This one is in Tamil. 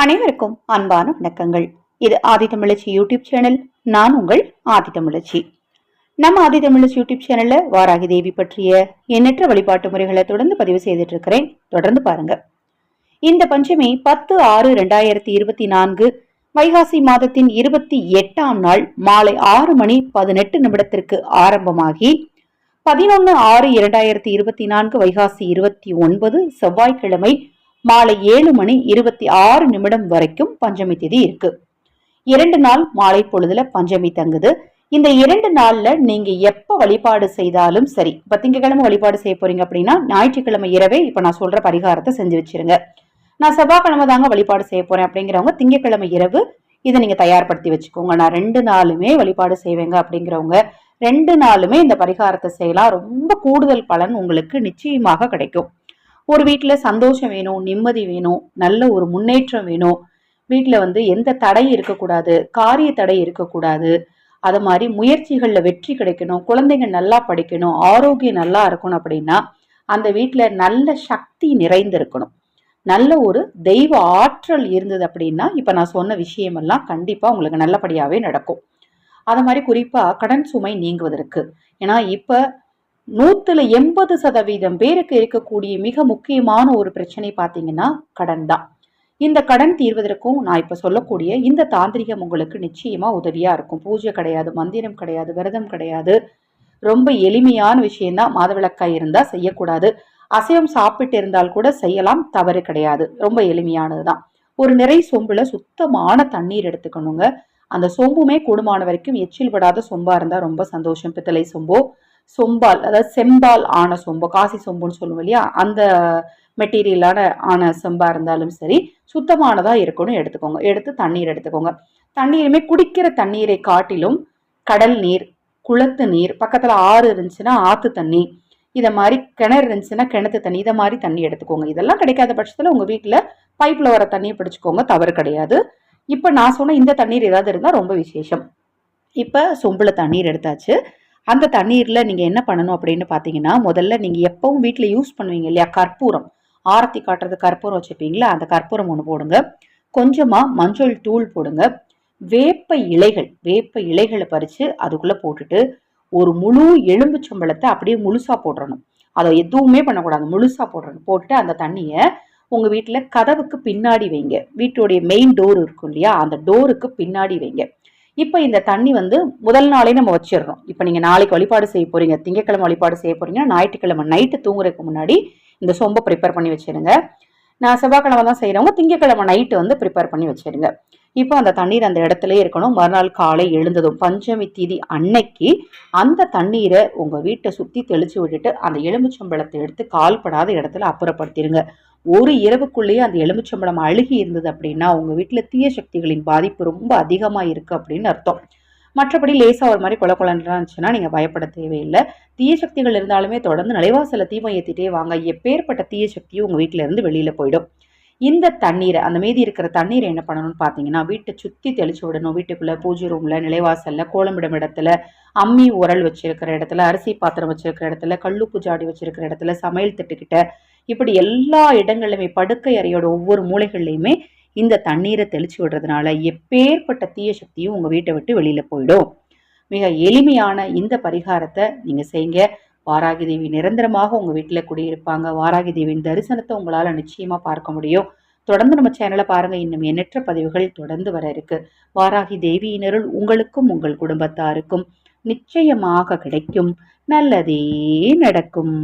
அனைவருக்கும் அன்பான வணக்கங்கள். இது ஆதிதமிழச்சி யூடியூப் சேனல் நான் உங்கள் ஆதிதமிழச்சி நம்ம ஆதிதமிழச்சி யூடியூப் சேனல்ல வாராகி தேவி பற்றிய எண்ணற்ற வழிபாட்டு முறைகளை தொடர்ந்து பதிவு செய்துட்டு இருக்கிறேன் தொடர்ந்து பாருங்க. இந்த பஞ்சமி பத்து ஆறு ரெண்டாயிரத்தி இருபத்தி நான்கு வைகாசி மாதத்தின் இருபத்தி எட்டாம் நாள் மாலை ஆறு மணி பதினெட்டு நிமிடத்திற்கு ஆரம்பமாகி பதினொன்று ஆறு இரண்டாயிரத்தி இருபத்தி நான்கு வைகாசி இருபத்தி ஒன்பது செவ்வாய்க்கிழமை மாலை ஏழு மணி இருபத்தி ஆறு நிமிடம் வரைக்கும் பஞ்சமி திதி இருக்கு. இரண்டு நாள் மாலை பொழுதுல பஞ்சமி தங்குது. இந்த இரண்டு நாள்ல நீங்க எப்ப வழிபாடு செய்தாலும் சரி இப்ப திங்கக்கிழமை வழிபாடு செய்ய போறீங்க அப்படின்னா ஞாயிற்றுக்கிழமை இரவே இப்ப நான் சொல்ற பரிகாரத்தை செஞ்சு வச்சிருங்க. நான் செவ்வாய்க்கிழமை தாங்க வழிபாடு செய்ய போறேன் அப்படிங்கிறவங்க திங்கக்கிழமை இரவு இதை நீங்க தயார்படுத்தி வச்சுக்கோங்க. நான் ரெண்டு நாளுமே வழிபாடு செய்வேங்க அப்படிங்கிறவங்க ரெண்டு நாளுமே இந்த பரிகாரத்தை செய்யலாம். ரொம்ப கூடுதல் பலன் உங்களுக்கு நிச்சயமாக கிடைக்கும். ஒரு வீட்டில் சந்தோஷம் வேணும் நிம்மதி வேணும் நல்ல ஒரு முன்னேற்றம் வேணும். வீட்டில் வந்து எந்த தடை இருக்கக்கூடாது காரிய தடை இருக்கக்கூடாது. அது மாதிரி முயற்சிகளில் வெற்றி கிடைக்கணும் குழந்தைங்க நல்லா படிக்கணும் ஆரோக்கியம் நல்லா இருக்கணும் அப்படின்னா அந்த வீட்டில் நல்ல சக்தி நிறைந்திருக்கணும். நல்ல ஒரு தெய்வ ஆற்றல் இருந்தது அப்படின்னா இப்போ நான் சொன்ன விஷயமெல்லாம் கண்டிப்பாக உங்களுக்கு நல்லபடியாகவே நடக்கும். அது மாதிரி குறிப்பாக கடன் சுமை நீங்குவதற்கு. ஏன்னா இப்போ நூத்துல எண்பது சதவீதம் பேருக்கு இருக்கக்கூடிய மிக முக்கியமான ஒரு பிரச்சனை பார்த்தீங்கன்னா கடன் தான். இந்த கடன் தீர்வதற்கும் நான் இப்போ சொல்லக்கூடிய இந்த தாந்திரிகம் உங்களுக்கு நிச்சயமா உதவியா இருக்கும். பூஜை கிடையாது மந்திரம் கிடையாது விரதம் கிடையாது. ரொம்ப எளிமையான விஷயம்தான். மாதவிளக்காய் இருந்தா செய்யக்கூடாது. அசைவம் சாப்பிட்டு இருந்தால் கூட செய்யலாம். தவறு கிடையாது. ரொம்ப எளிமையானது தான் ஒரு நிறை சொம்புல சுத்தமான தண்ணீர் எடுத்துக்கணுங்க. அந்த சொம்புமே கூடுமான வரைக்கும் எச்சில் படாத சொம்பா இருந்தா ரொம்ப சந்தோஷம். பித்தளை சொம்போ சொம்பால் அதாவது செம்பால் ஆன சொம்பு காசி சொம்புன்னு சொல்லுவோம் இல்லையா? அந்த மெட்டீரியலான ஆன செம்பா இருந்தாலும் சரி சுத்தமானதா இருக்கணும் எடுத்துக்கோங்க. எடுத்து தண்ணீர் எடுத்துக்கோங்க. தண்ணீருமே குடிக்கிற தண்ணீரை காட்டிலும் கடல் நீர் குளத்து நீர் பக்கத்துல ஆறு இருந்துச்சுன்னா ஆத்து தண்ணி இதை மாதிரி கிணறு இருந்துச்சுன்னா கிணத்து தண்ணி இதை மாதிரி தண்ணி எடுத்துக்கோங்க. இதெல்லாம் கிடைக்காத பட்சத்தில் உங்கள் வீட்டில் பைப்பில் வர தண்ணியை பிடிச்சிக்கோங்க தவறு கிடையாது. இப்போ நான் சொன்ன இந்த தண்ணீர் ஏதாவது இருந்தால் ரொம்ப விசேஷம். இப்போ சொம்பில் தண்ணீர் எடுத்தாச்சு. அந்த தண்ணீரில் நீங்கள் என்ன பண்ணணும் அப்படின்னு பார்த்தீங்கன்னா முதல்ல நீங்கள் எப்பவும் வீட்டில் யூஸ் பண்ணுவீங்க இல்லையா கற்பூரம். ஆரத்தி காட்டுறது கற்பூரம் வச்சுப்பீங்களா அந்த கற்பூரம் ஒன்று போடுங்க. கொஞ்சமாக மஞ்சள் தூள் போடுங்க. வேப்ப இலைகள் வேப்ப இலைகளை பறித்து அதுக்குள்ளே போட்டுட்டு ஒரு முழு எலும்பு சம்பளத்தை அப்படியே முழுசாக போடணும் அதை எதுவுமே பண்ணக்கூடாது முழுசாக போடுறணும் போட்டு அந்த தண்ணியை உங்கள் வீட்டில் கதவுக்கு பின்னாடி வைங்க. வீட்டுடைய மெயின் டோர் இருக்கும் இல்லையா அந்த டோருக்கு பின்னாடி வைங்க. இப்போ இந்த தண்ணி வந்து முதல் நாளே நம்ம வச்சிடறோம். இப்போ நீங்கள் நாளைக்கு வழிபாடு செய்ய போகிறீங்க திங்கக்கிழமை வழிபாடு செய்ய போகிறீங்கன்னா ஞாயிற்றுக்கிழமை நைட்டு தூங்குறதுக்கு முன்னாடி இந்த சொம்பை ப்ரிப்பேர் பண்ணி வச்சிருங்க நான் செவ்வாய்க்கிழமை தான் செய்கிறவங்க திங்கக்கிழமை நைட்டு வந்து ப்ரிப்பேர் பண்ணி வச்சிருங்க இப்போ அந்த தண்ணீர் அந்த இடத்துல இருக்கணும். மறுநாள் காலை எழுந்ததும் பஞ்சமி தீதி அன்னைக்கு அந்த தண்ணீரை உங்கள் வீட்டை சுற்றி தெளித்து விட்டுட்டு அந்த எலுமிச்சம்பழத்தை எடுத்து கால்படாத இடத்துல அப்புறப்படுத்திடுங்க ஒரு இரவுக்குள்ளேயே அந்த எலுமிச்சம்பழம் அழுகி இருந்தது அப்படின்னா உங்கள் வீட்டில் தீய சக்திகளின் பாதிப்பு ரொம்ப அதிகமாக இருக்குது அப்படின்னு அர்த்தம். மற்றபடி லேசாக ஒரு மாதிரி கொல கொலன்லாம் இருந்துச்சுன்னா நீங்கள் பயப்பட தேவையில்லை. தீய சக்திகள் இருந்தாலுமே தொடர்ந்து நிலைவாசல தீபம் ஏற்றிட்டே வாங்க. எப்பேற்பட்ட தீய சக்தியும் உங்கள் வீட்டிலேருந்து வெளியில் போயிடும். இந்த தண்ணீரை அந்த மீதி இருக்கிற தண்ணீரை என்ன பண்ணணும்னு பார்த்தீங்கன்னா வீட்டை சுற்றி தெளிச்சு விடணும். வீட்டுக்குள்ளே பூஜை ரூமில் நிலைவாசலில் கோலமிடம் இடத்துல அம்மி உரல் வச்சிருக்கிற இடத்துல அரிசி பாத்திரம் வச்சிருக்கிற இடத்துல கல்லுப்பு ஜாடி வச்சிருக்கிற இடத்துல சமையல் திட்டுக்கிட்ட இப்படி எல்லா இடங்களிலுமே படுக்கை அறையோட ஒவ்வொரு மூலைகள்லையுமே இந்த தண்ணீரை தெளிச்சு விடுறதுனால எப்பேற்பட்ட தீய சக்தியும் உங்கள் வீட்டை விட்டு வெளியில் போயிடும். மிக எளிமையான இந்த பரிகாரத்தை நீங்கள் செய்யுங்க வாராகி தேவி நிரந்தரமாக உங்கள் வீட்டில் குடியிருப்பாங்க. வாராகி தேவியின் தரிசனத்தை உங்களால் நிச்சயமாக பார்க்க முடியும். தொடர்ந்து நம்ம சேனலை பாருங்க. இன்னும் எண்ணற்ற பதிவுகள் தொடர்ந்து வர இருக்கு. வாராகி தேவியினருள் உங்களுக்கும் உங்கள் குடும்பத்தாருக்கும் நிச்சயமாக கிடைக்கும். நல்லதே நடக்கும்.